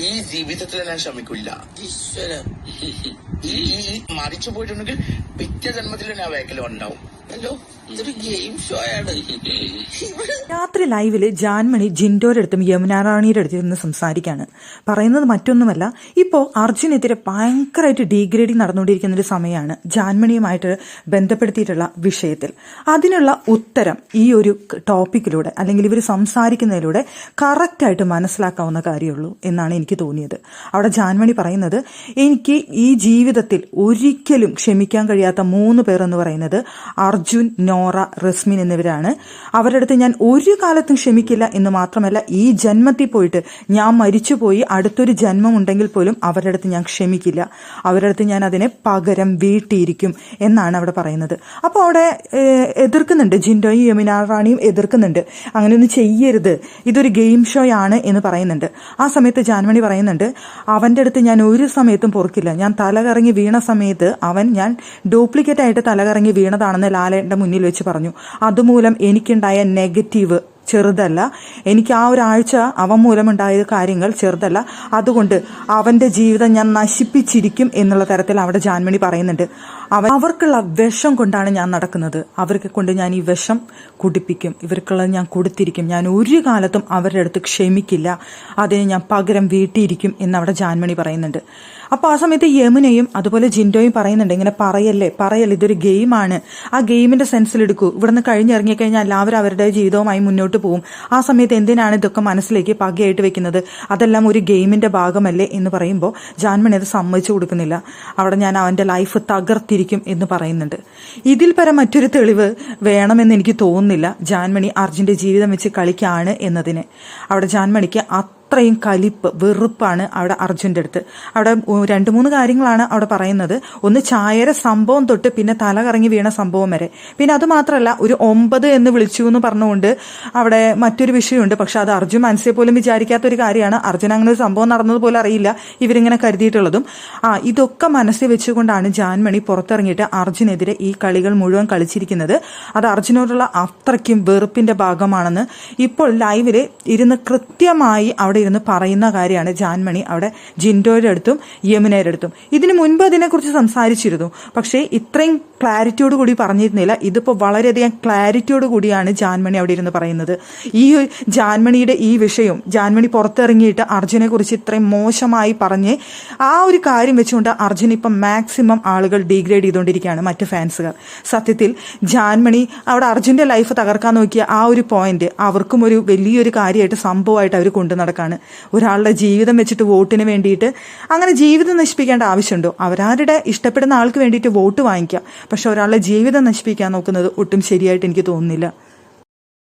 ഈ ജീവിതത്തിൽ ഞാൻ ശ്രമിക്കില്ല ഈശ്വരൻ. ഈ മരിച്ചു പോയിട്ടുണ്ടെങ്കിൽ പിറ്റേ ജന്മത്തിൽ ഞാൻ വേക്കലും ഉണ്ടാവും ഹലോ? രാത്രി ലൈവിൽ ജാൻമണി ജിൻഡോയുടെ അടുത്തും യമുനാറാണിയുടെ അടുത്തും നിന്ന് സംസാരിക്കാണ്. പറയുന്നത് മറ്റൊന്നുമല്ല ഇപ്പോ അർജുനെതിരെ ഭയങ്കരമായിട്ട് ഡീഗ്രേഡിങ് നടന്നുകൊണ്ടിരിക്കുന്ന ഒരു സമയമാണ് ജാൻമണിയുമായിട്ട് ബന്ധപ്പെടുത്തിയിട്ടുള്ള വിഷയത്തിൽ. അതിനുള്ള ഉത്തരം ഈ ഒരു ടോപ്പിക്കിലൂടെ അല്ലെങ്കിൽ ഇവർ സംസാരിക്കുന്നതിലൂടെ കറക്റ്റായിട്ട് മനസ്സിലാക്കാവുന്ന കാര്യമുള്ളൂ എന്നാണ് എനിക്ക് തോന്നിയത്. അവിടെ ജാൻമണി പറയുന്നത് എനിക്ക് ഈ ജീവിതത്തിൽ ഒരിക്കലും ക്ഷമിക്കാൻ കഴിയാത്ത മൂന്ന് പേർ എന്ന് പറയുന്നത് അർജുൻ നോറ റസ്മിൻ എന്നിവരാണ്. അവരുടെ അടുത്ത് ഞാൻ ഒരു കാലത്തും ക്ഷമിക്കില്ല എന്ന് മാത്രമല്ല ഈ ജന്മത്തിൽ പോയിട്ട് ഞാൻ മരിച്ചുപോയി അടുത്തൊരു ജന്മം ഉണ്ടെങ്കിൽ പോലും അവരുടെ അടുത്ത് ഞാൻ ക്ഷമിക്കില്ല. അവരുടെ അടുത്ത് ഞാൻ അതിനെ പകരം വീട്ടിയിരിക്കും എന്നാണ് അവിടെ പറയുന്നത്. അപ്പോൾ അവിടെ എതിർക്കുന്നുണ്ട്. ജിൻഡോയും യമുന റാണിയും എതിർക്കുന്നുണ്ട്. അങ്ങനെയൊന്നും ചെയ്യരുത്. ഇതൊരു ഗെയിം ഷോ ആണ് എന്ന് പറയുന്നുണ്ട്. ആ സമയത്ത് ജാൻമണി പറയുന്നുണ്ട് അവന്റെ അടുത്ത് ഞാൻ ഒരു സമയത്തും പൊറുക്കില്ല. ഞാൻ തലകറങ്ങി വീണ സമയത്ത് അവൻ ഞാൻ ഡ്യൂപ്ലിക്കേറ്റ് ആയിട്ട് തലകറങ്ങി വീണതാണെന്ന് ലാലേട്ടന്റെ മുന്നിൽ വെച്ച് പറഞ്ഞു അതുമൂലം എനിക്കുണ്ടായ നെഗറ്റീവ് ചെറുതല്ല. എനിക്ക് ആ ഒരാഴ്ച അവൻ മൂലമുണ്ടായ കാര്യങ്ങൾ ചെറുതല്ല. അതുകൊണ്ട് അവന്റെ ജീവിതം ഞാൻ നശിപ്പിച്ചിരിക്കും എന്നുള്ള തരത്തിൽ അവിടെ ജാൻമണി പറയുന്നുണ്ട്. അവൻ അവർക്കുള്ള വിഷം കൊണ്ടാണ് ഞാൻ നടക്കുന്നത്. അവർക്ക് കൊണ്ട് ഞാൻ ഈ വിഷം കുടിപ്പിക്കും. ഇവർക്കുള്ളത് ഞാൻ കൊടുത്തിരിക്കും. ഞാൻ ഒരു കാലത്തും അവരുടെ അടുത്ത് ക്ഷമിക്കില്ല. അതിന് ഞാൻ പകരം വീട്ടിയിരിക്കും എന്നവിടെ ജാൻമണി പറയുന്നുണ്ട്. അപ്പോൾ ആ സമയത്ത് യമുനയും അതുപോലെ ജിൻഡോയും പറയുന്നുണ്ട്. ഇങ്ങനെ പറയല്ലേ? പറയല്ലേ? ഇതൊരു ഗെയിമാണ്. ആ ഗെയിമിന്റെ സെൻസിൽ എടുക്കൂ. ഇവിടുന്ന് കഴിഞ്ഞിറങ്ങി കഴിഞ്ഞാൽ എല്ലാവരും അവരുടെ ജീവിതവുമായി മുന്നോട്ട് പോകും ആ സമയത്ത് എന്തിനാണ് ഇതൊക്കെ മനസ്സിലേക്ക് പകയായിട്ട് വെക്കുന്നത്? അതെല്ലാം ഒരു ഗെയിമിന്റെ ഭാഗമല്ലേ എന്ന് പറയുമ്പോൾ ജാൻമണി അത് സമ്മതിച്ചു കൊടുക്കുന്നില്ല. അവിടെ ഞാൻ അവന്റെ ലൈഫ് തകർത്തിരിക്കും എന്ന് പറയുന്നുണ്ട്. ഇതിൽ പരം മറ്റൊരു തെളിവ് വേണമെന്ന് എനിക്ക് തോന്നുന്നില്ല. ജാൻമണി അർജുന്റെ ജീവിതം വെച്ച് കളിക്കാണ് എന്നതിന്. അവിടെ ജാൻമണിക്ക് അത്രയും കലിപ്പ് വെറുപ്പാണ് അവിടെ അർജുന്റെ അടുത്ത്. അവിടെ രണ്ട് മൂന്ന് കാര്യങ്ങളാണ് അവിടെ പറയുന്നത്. ഒന്ന് ചായര സംഭവം തൊട്ട് പിന്നെ തല കറങ്ങി വീണ സംഭവം വരെ. പിന്നെ അത് മാത്രമല്ല ഒരു ഒമ്പത് എന്ന് വിളിച്ചു എന്ന് പറഞ്ഞുകൊണ്ട് അവിടെ മറ്റൊരു വിഷയമുണ്ട്. പക്ഷെ അത് അർജുൻ മനസ്സിൽ പോലും വിചാരിക്കാത്ത ഒരു കാര്യമാണ്. അർജുൻ അങ്ങനെ ഒരു സംഭവം നടന്നതുപോലെ അറിയില്ല. ഇവരിങ്ങനെ കരുതിയിട്ടുള്ളതും. ആ ഇതൊക്കെ മനസ്സിൽ വെച്ചുകൊണ്ടാണ് ജാൻമണി പുറത്തിറങ്ങിയിട്ട് അർജുനെതിരെ ഈ കളികൾ മുഴുവൻ കളിച്ചിരിക്കുന്നത്. അത് അർജുനോടുള്ള അത്രയ്ക്കും വെറുപ്പിന്റെ ഭാഗമാണെന്ന് ഇപ്പോൾ ലൈവിൽ ഇരുന്ന് കൃത്യമായി അവിടെ ഇരുന്ന് പറയുന്ന കാര്യമാണ് ജാൻമണി അവിടെ ജിൻഡോയുടെ അടുത്തും യമുനയുടെ അടുത്തും. ഇതിനു മുൻപ് അതിനെക്കുറിച്ച് സംസാരിച്ചിരുന്നു. പക്ഷേ ഇത്രയും ക്ലാരിറ്റിയോട് കൂടി പറഞ്ഞിരുന്നില്ല. ഇതിപ്പോൾ വളരെയധികം ക്ലാരിറ്റിയോട് കൂടിയാണ് ജാൻമണി അവിടെ ഇരുന്ന് പറയുന്നത്. ഈ ജാൻമണിയുടെ ഈ വിഷയം ജാൻമണി പുറത്തിറങ്ങിയിട്ട് അർജുനെ കുറിച്ച് ഇത്രയും മോശമായി പറഞ്ഞ് ആ ഒരു കാര്യം വെച്ചുകൊണ്ട് അർജുൻ ഇപ്പം മാക്സിമം ആളുകൾ ഡീഗ്രേഡ് ചെയ്തുകൊണ്ടിരിക്കുകയാണ് മറ്റ് ഫാൻസുകാർ സത്യത്തിൽ ജാൻമണി അവിടെ അർജുന്റെ ലൈഫ് തകർക്കാൻ നോക്കിയ ആ ഒരു പോയിന്റ് അവർക്കും ഒരു വലിയൊരു കാര്യമായിട്ട് സംഭവമായിട്ട് അവർ കൊണ്ടു നടക്കാണ് ഒരാളുടെ ജീവിതം വെച്ചിട്ട് വോട്ടിന് വേണ്ടിയിട്ട് അങ്ങനെ ജീവിതം നശിപ്പിക്കേണ്ട ആവശ്യമുണ്ടോ. അവരാരുടെ ഇഷ്ടപ്പെടുന്ന ആൾക്ക് വേണ്ടിയിട്ട് വോട്ട് വാങ്ങിക്കാം. പക്ഷെ ഒരാളുടെ ജീവിതം നശിപ്പിക്കാൻ നോക്കുന്നത് ഒട്ടും ശരിയായിട്ട് എനിക്ക് തോന്നുന്നില്ല.